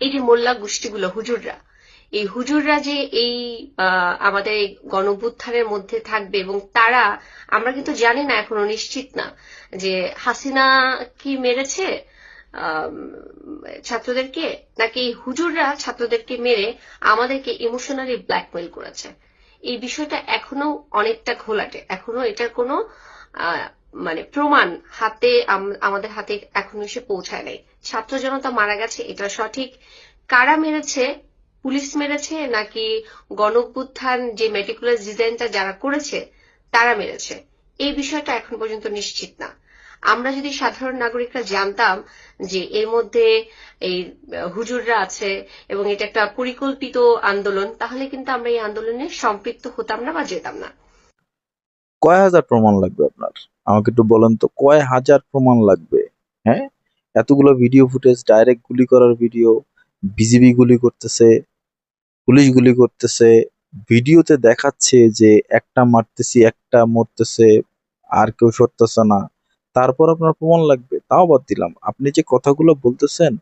এই যে মোল্লা গোষ্ঠীগুলো, হুজুররা, এই হুজুররা যে এই আমাদের এই মধ্যে থাকবে এবং তারা, আমরা কিন্তু জানি না, এখনও নিশ্চিত না, যে হাসিনা কি মেরেছে ছাত্রদেরকে, নাকি এই হুজুররা ছাত্রদেরকে মেরে আমাদেরকে ইমোশনালি ব্ল্যাকমেল করেছে? এই বিষয়টা এখনও অনেকটা ঘোলাটে, এখনও এটার কোনো মানে প্রমাণ হাতে আমাদের হাতে এখনও এসে পৌঁছায় নাই। ছাত্র জনতা মারা গেছে, এটা সঠিক। কারা মেরেছে? পুলিশ মেরেছে নাকি গণঅভ্যুত্থান যে মেটিকুলাস ডিজাইনটা যারা করেছে, তারা মেরেছে? এই বিষয়টা এখন পর্যন্ত নিশ্চিত না। আমরা যদি সাধারণ নাগরিকরা জানতাম যে এর মধ্যে এই, হুজুররা আছে এবং এটা একটা পরিকল্পিত আন্দোলন, তাহলে কিন্তু আমরা এই আন্দোলনে সম্পৃক্ত হতাম না বা যেতাম না। কয় হাজার প্রমাণ লাগবে আপনার? আমাকে একটু বলেন তো, কয় হাজার প্রমাণ লাগবে? হ্যাঁ? এতগুলো ভিডিও ফুটেজ ডাইরেক্ট গুলি করার ভিডিও বিজিবি গুলি করতেছে পুলিশ গুলি করতেছে ভিডিওতে দেখাচ্ছে যে একটা মারতেছি, একটা মরতেছে, আর কেউ সরতেছে না। তারপর আপনার প্রমাণ লাগবে, তাও বাদ দিলাম। আপনি যে কথাগুলো বলতেছেন,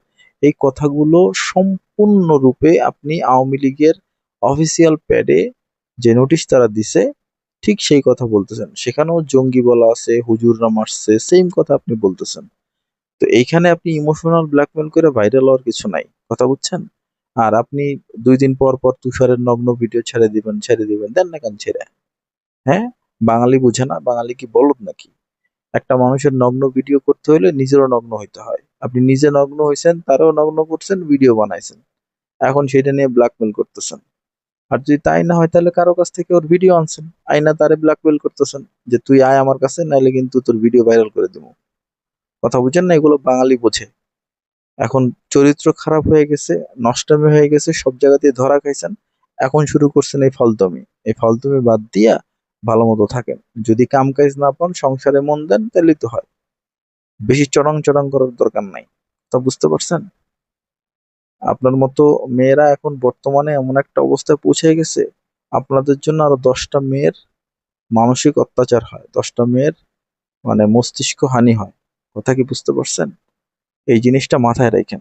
এই কথাগুলো সম্পূর্ণরূপে আপনি আওয়ামী লীগের অফিসিয়াল প্যাডে যে নোটিশ তারা দিছে ঠিক সেই কথা বলতেছেন। সেখানেও জঙ্গি বলা আছে, হুজুররা মারছে সেম কথা আপনি বলতেছেন। তো এইখানে আপনি ইমোশনাল ব্ল্যাকমেল করে ভাইরাল হওয়ার কিছু নাই, কথা বুঝছেন? আর আপনি দুই দিন পর পর তুষারের নগ্ন ভিডিও ছেড়ে দিবেন ছেড়ে দিবেন, দেন না কেন ছেড়ে? হ্যাঁ? বাঙালি বুঝে না, বাঙালি কি বলদ নাকি? একটা মানুষের নগ্ন ভিডিও করতে হলে নিজেরও নগ্ন হইতে হয়। আপনি নিজে নগ্ন হয়েছেন তারও নগ্ন করছেন ভিডিও বানাইছেন। এখন সেটা নিয়ে ব্ল্যাকমেল করতেছেন। আর যদি তাই না হয়, তাহলে কারও কাছ থেকে ওর ভিডিও আনছেন। আইনা তারে ব্ল্যাকমেল করতেছেন যে, তুই আয় আমার কাছে নাইলে কিন্তু তোর ভিডিও ভাইরাল করে দিব। কথা বুঝেন না, এগুলো বাঙালি বোঝে। এখন চরিত্র খারাপ হয়ে গেছে, নষ্টামি হয়ে গেছে, সব জায়গাতেই ধরা খাইছেন। এখন শুরু করছেন এই ফালতুমি। এই ফালতুমি বাদ দিয়া ভালো মতো থাকেন। যদি কাম কাজ না পান, সংসারে মন দেন তাহলে তো হয়। বেশি চরং চরং করার দরকার নাই। তা বুঝতে পারছেন? আপনার মতো মেয়েরা এখন বর্তমানে এমন একটা অবস্থায় পৌঁছে গেছে, আপনাদের জন্য আরও দশটা মেয়ের মানসিক অত্যাচার হয়, দশটা মেয়ের মানে মস্তিষ্ক হানি হয়। কথা কি বুঝতে পারছেন? এই জিনিসটা মাথায় রাখেন।